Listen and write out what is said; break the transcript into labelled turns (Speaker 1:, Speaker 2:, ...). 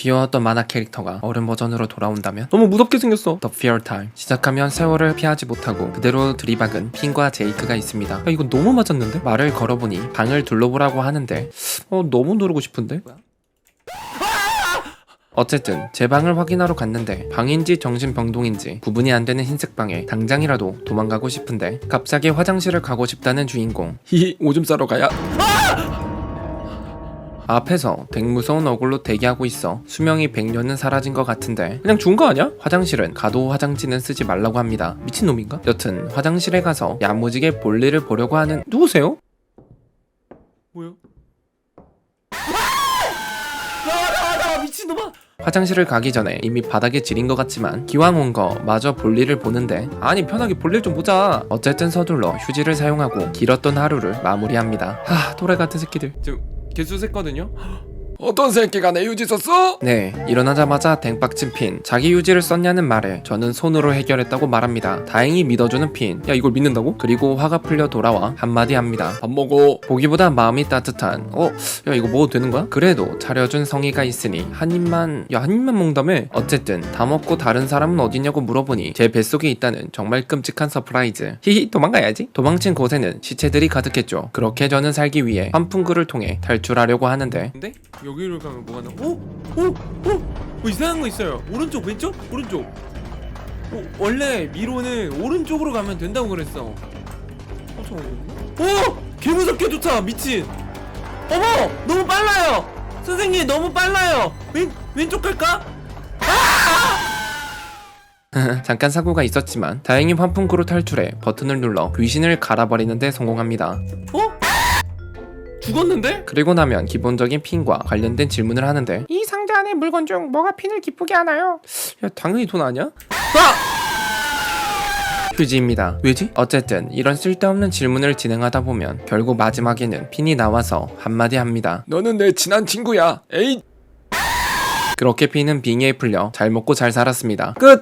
Speaker 1: 귀여웠던 만화 캐릭터가 어른 버전으로 돌아온다면 너무 무섭게 생겼어. The Fear Time. 시작하면 세월을 피하지 못하고 그대로 들이박은 핀과 제이크가 있습니다. 야, 이거 너무 맞았는데? 말을 걸어보니 방을 둘러보라고 하는데 어 너무 누르고 싶은데? 어쨌든 제 방을 확인하러 갔는데 방인지 정신병동인지 구분이 안 되는 흰색 방에 당장이라도 도망가고 싶은데 갑자기 화장실을 가고 싶다는 주인공. 히히 오줌 싸러 가야 앞에서 백 무서운 얼굴로 대기하고 있어 수명이 100년은 사라진 것 같은데 그냥 죽은 거 아니야? 화장실은 가도 화장지는 쓰지 말라고 합니다 미친놈인가? 여튼 화장실에 가서 야무지게 볼일을 보려고 하는 누구세요? 뭐야? 나와 나와 미친놈아 화장실을 가기 전에 이미 바닥에 지린 것 같지만 기왕 온 거 마저 볼일을 보는데 아니 편하게 볼일 좀 보자 어쨌든 서둘러 휴지를 사용하고 길었던 하루를 마무리합니다 하 또래 같은 새끼들 지금 개수했거든요
Speaker 2: 어떤 새끼가 내 유지 썼어?
Speaker 1: 네, 일어나자마자 댕빡친 핀. 자기 유지를 썼냐는 말에 저는 손으로 해결했다고 말합니다. 다행히 믿어주는 핀. 야, 이걸 믿는다고? 그리고 화가 풀려 돌아와 한마디 합니다.
Speaker 2: 밥 먹어.
Speaker 1: 보기보다 마음이 따뜻한, 어, 야, 이거 먹어도 되는 거야? 그래도 차려준 성의가 있으니 한 입만, 야, 한 입만 먹는다며? 어쨌든 다 먹고 다른 사람은 어디냐고 물어보니 제 뱃속에 있다는 정말 끔찍한 서프라이즈. 히히, 도망가야지. 도망친 곳에는 시체들이 가득했죠. 그렇게 저는 살기 위해 환풍구를 통해 탈출하려고 하는데. 근데? 여기로 가면 뭐가 나? 오! 오! 오! 뭐 이상한 거 있어요. 오른쪽, 왼쪽? 오른쪽. 오, 원래 미로는 오른쪽으로 가면 된다고 그랬어. 어, 저 오! 개무섭게 좋다. 미친. 어머! 너무 빨라요. 선생님 너무 빨라요. 왼 왼쪽 갈까? 잠깐 사고가 있었지만 다행히 환풍구로 탈출해 버튼을 눌러 귀신을 갈아버리는데 성공합니다. 어? 죽었는데? 그리고 나면 기본적인 핀과 관련된 질문을 하는데 이 상자 안에 물건 중 뭐가 핀을 기쁘게 하나요? 야 당연히 돈 아니야? 아! 휴지입니다. 왜지? 어쨌든 이런 쓸데없는 질문을 진행하다 보면 결국 마지막에는 핀이 나와서 한마디 합니다.
Speaker 2: 너는 내 친한 친구야. 에이.
Speaker 1: 그렇게 핀은 빙의에 풀려 잘 먹고 잘 살았습니다. 끝!